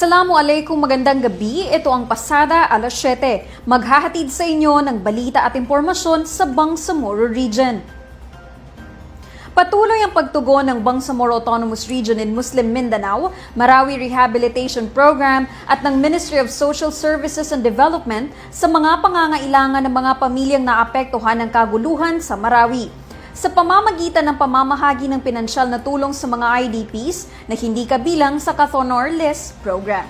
Assalamualaikum, magandang gabi. Ito ang Pasada alas 7. Maghahatid sa inyo ng balita at impormasyon sa Bangsamoro Region. Patuloy ang pagtugon ng Bangsamoro Autonomous Region in Muslim Mindanao, Marawi Rehabilitation Program at ng Ministry of Social Services and Development sa mga pangangailangan ng mga pamilyang naapektuhan ng kaguluhan sa Marawi sa pamamagitan ng pamamahagi ng pinansyal na tulong sa mga IDPs na hindi kabilang sa Kathonor List program.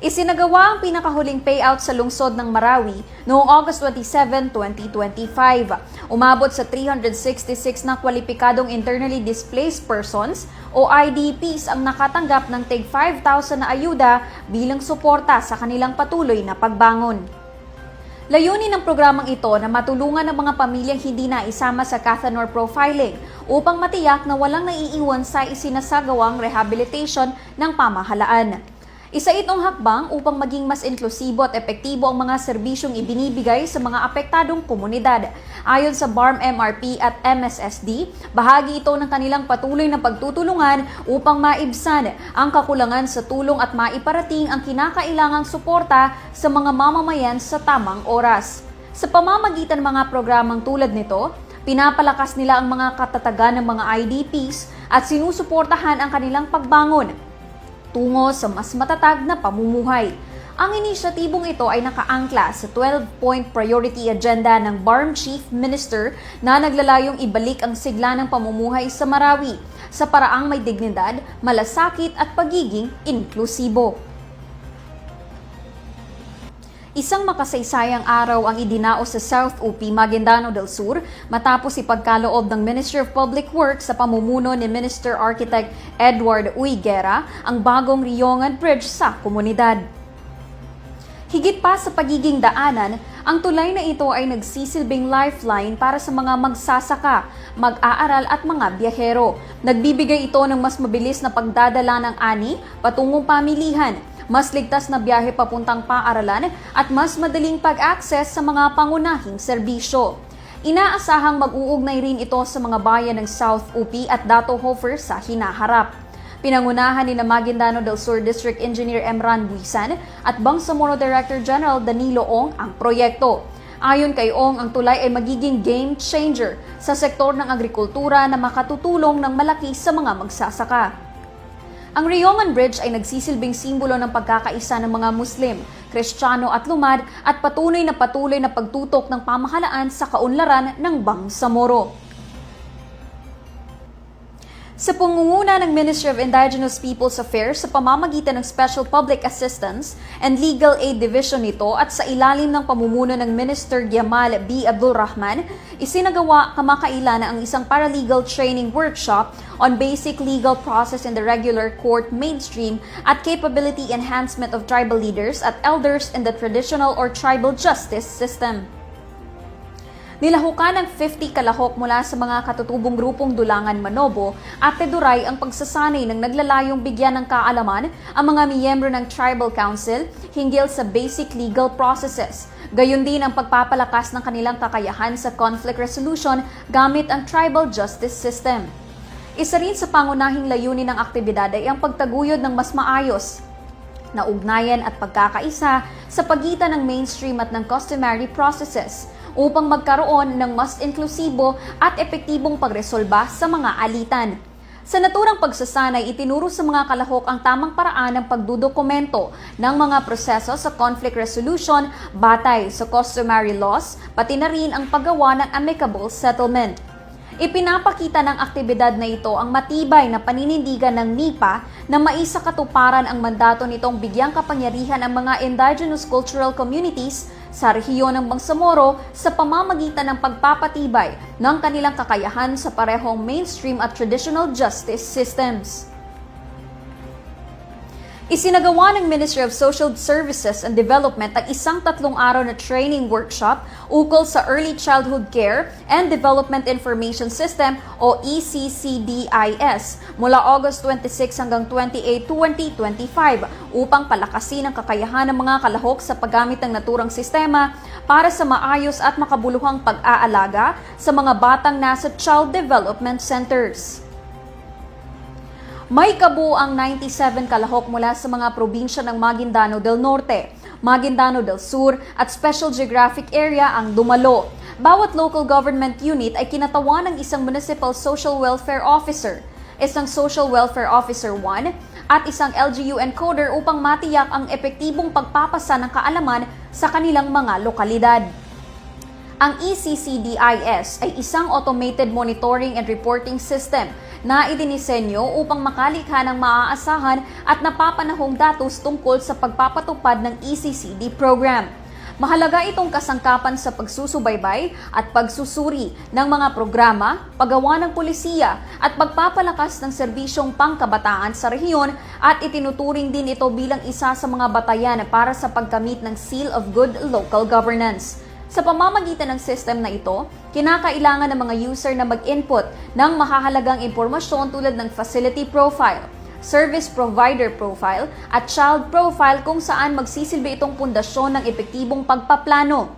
Isinagawa ang pinakahuling payout sa lungsod ng Marawi noong August 27, 2025. Umabot sa 366 na kwalipikadong internally displaced persons o IDPs ang nakatanggap ng tig 5,000 na ayuda bilang suporta sa kanilang patuloy na pagbangon. Layunin ng programang ito na matulungan ng mga pamilyang hindi na isama sa Cathanor profiling upang matiyak na walang naiiwan sa isinasagawang rehabilitation ng pamahalaan. Isa itong hakbang upang maging mas inklusibo at epektibo ang mga serbisyong ibinibigay sa mga apektadong komunidad. Ayon sa BARM MRP at MSSD, bahagi ito ng kanilang patuloy na pagtutulungan upang maibsan ang kakulangan sa tulong at maiparating ang kinakailangang suporta sa mga mamamayan sa tamang oras. Sa pamamagitan ng mga programang tulad nito, pinapalakas nila ang mga katatagan ng mga IDPs at sinusuportahan ang kanilang pagbangon tungo sa mas matatag na pamumuhay. Ang inisyatibong ito ay nakaangkla sa 12-point priority agenda ng BARM Chief Minister na naglalayong ibalik ang sigla ng pamumuhay sa Marawi sa paraang may dignidad, malasakit at pagiging inklusibo. Isang makasaysayang araw ang idinao sa South UP, Maguindano del Sur matapos ipagkaloob ng Ministry of Public Works sa pamumuno ni Minister Architect Edward Uiguera ang bagong Riyongan Bridge sa komunidad. Higit pa sa pagiging daanan, ang tulay na ito ay nagsisilbing lifeline para sa mga magsasaka, mag-aaral at mga biyahero. Nagbibigay ito ng mas mabilis na pagdadala ng ani patungong pamilihan, mas ligtas na biyahe papuntang paaralan at mas madaling pag-access sa mga pangunahing serbisyo. Inaasahang mag-uugnay rin ito sa mga bayan ng South UP at Dato Hofer sa hinaharap. Pinangunahan ni na Maguindano del Sur District Engineer Emran Buisan at Bangsamoro Director General Danilo Ong ang proyekto. Ayon kay Ong, ang tulay ay magiging game changer sa sektor ng agrikultura na makatutulong ng malaki sa mga magsasaka. Ang Riyongan Bridge ay nagsisilbing simbolo ng pagkakaisa ng mga Muslim, Kristiyano at Lumad at patuloy na patuloy na pagtutok ng pamahalaan sa kaunlaran ng Bangsamoro. Sa pangunguna ng Ministry of Indigenous Peoples Affairs sa pamamagitan ng Special Public Assistance and Legal Aid Division nito at sa ilalim ng pamumuno ng Minister Yamal B. Abdul Rahman, isinagawa kamakailan ang isang paralegal training workshop on basic legal process in the regular court mainstream at capability enhancement of tribal leaders at elders in the traditional or tribal justice system. Nilahukan ng 50 kalahok mula sa mga katutubong grupong Dulangan Manobo at Teduray ang pagsasanay ng naglalayong bigyan ng kaalaman ang mga miyembro ng Tribal Council hinggil sa basic legal processes. Gayon din ang pagpapalakas ng kanilang kakayahan sa conflict resolution gamit ang tribal justice system. Isa rin sa pangunahing layunin ng aktibidad ay ang pagtaguyod ng mas maayos na ugnayan at pagkakaisa sa pagitan ng mainstream at ng customary processes upang magkaroon ng mas inklusibo at epektibong pagresolba sa mga alitan. Sa naturang pagsasanay, itinuro sa mga kalahok ang tamang paraan ng pagdudokumento ng mga proseso sa conflict resolution batay sa customary laws, pati na rin ang paggawa ng amicable settlement. Ipinapakita ng aktibidad na ito ang matibay na paninindigan ng NIPA na maisakatuparan ang mandato nitong bigyang kapangyarihan ang mga indigenous cultural communities sa rehiyon ng Bangsamoro sa pamamagitan ng pagpapatibay ng kanilang kakayahan sa parehong mainstream at traditional justice systems. Isinagawa ng Ministry of Social Services and Development ang isang tatlong araw na training workshop ukol sa Early Childhood Care and Development Information System o ECCDIS mula August 26 hanggang 28, 2025 upang palakasin ang kakayahan ng mga kalahok sa paggamit ng naturang sistema para sa maayos at makabuluhang pag-aalaga sa mga batang nasa child development centers. May kabuang 97 kalahok mula sa mga probinsya ng Maguindano del Norte, Maguindano del Sur at Special Geographic Area ang dumalo. Bawat local government unit ay kinatawan ng isang Municipal Social Welfare Officer, isang Social Welfare Officer 1 at isang LGU encoder upang matiyak ang epektibong pagpapasa ng kaalaman sa kanilang mga lokalidad. Ang ECCDIS ay isang automated monitoring and reporting system na idinisenyo upang makalikha ng maaasahan at napapanahong datos tungkol sa pagpapatupad ng ECCD program. Mahalaga itong kasangkapan sa pagsusubaybay at pagsusuri ng mga programa, paggawa ng polisiya at pagpapalakas ng serbisyong pangkabataan sa rehiyon at itinuturing din ito bilang isa sa mga batayan para sa pagkamit ng Seal of Good Local Governance. Sa pamamagitan ng system na ito, kinakailangan ng mga user na mag-input ng mahahalagang impormasyon tulad ng facility profile, service provider profile, at child profile kung saan magsisilbi itong pundasyon ng epektibong pagpaplano,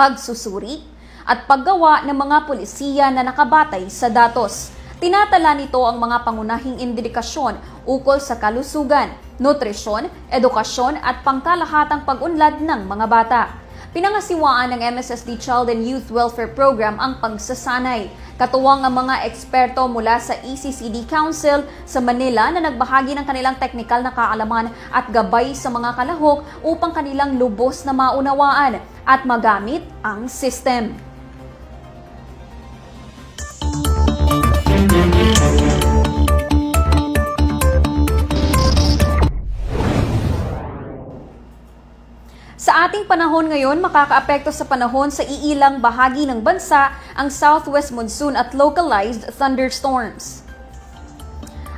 pagsusuri, at paggawa ng mga polisiya na nakabatay sa datos. Tinatala nito ang mga pangunahing indikasyon ukol sa kalusugan, nutrisyon, edukasyon at pangkalahatang pag-unlad ng mga bata. Pinangasiwaan ng MSSD Child and Youth Welfare Program ang pagsasanay. Katuwang ang mga eksperto mula sa ECCD Council sa Manila na nagbahagi ng kanilang teknikal na kaalaman at gabay sa mga kalahok upang kanilang lubos na maunawaan at magamit ang system. Sa ating panahon ngayon, makakaapekto sa panahon sa iilang bahagi ng bansa ang southwest monsoon at localized thunderstorms.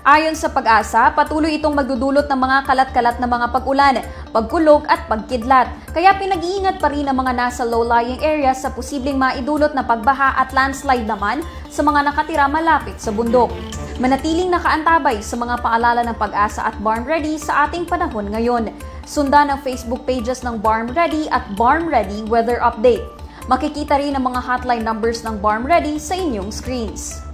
Ayon sa pag-asa, patuloy itong magdudulot ng mga kalat-kalat na mga pag-ulan, pagkulog at pagkidlat. Kaya pinag-iingat pa rin ang mga nasa low-lying areas sa posibleng maidulot na pagbaha at landslide naman sa mga nakatira malapit sa bundok. Manatiling nakaantabay sa mga paalala ng pag-asa at Barn Ready sa ating panahon ngayon. Sundan ang Facebook pages ng Barn Ready at Barn Ready Weather Update. Makikita rin ang mga hotline numbers ng Barn Ready sa inyong screens.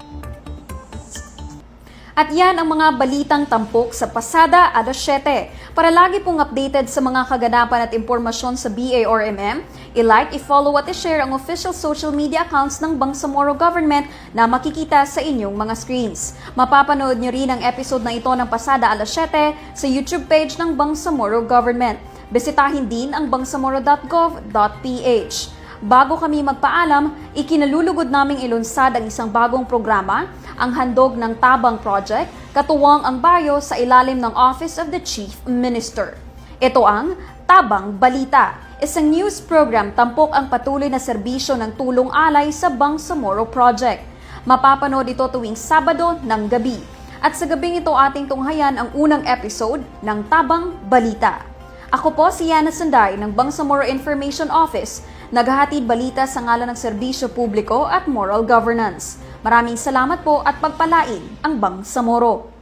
At yan ang mga balitang tampok sa Pasada alas 7. Para lagi pong updated sa mga kaganapan at impormasyon sa BARMM, i-like, i-follow at i-share ang official social media accounts ng Bangsamoro Government na makikita sa inyong mga screens. Mapapanood nyo rin ang episode na ito ng Pasada alas 7 sa YouTube page ng Bangsamoro Government. Bisitahin din ang bangsamoro.gov.ph. Bago kami magpaalam, ikinalulugod naming ilunsad ang isang bagong programa, ang Handog ng Tabang Project, katuwang ang bayo sa ilalim ng Office of the Chief Minister. Ito ang Tabang Balita, isang news program tampok ang patuloy na serbisyo ng tulong alay sa Bangsamoro Project. Mapapanood ito tuwing Sabado ng gabi. At sa gabing ito ating tunghayan ang unang episode ng Tabang Balita. Ako po si Yana Sanday ng Bangsamoro Information Office, naghahatid balita sa ngalan ng serbisyo publiko at moral governance. Maraming salamat po at pagpalain ang Bangsamoro.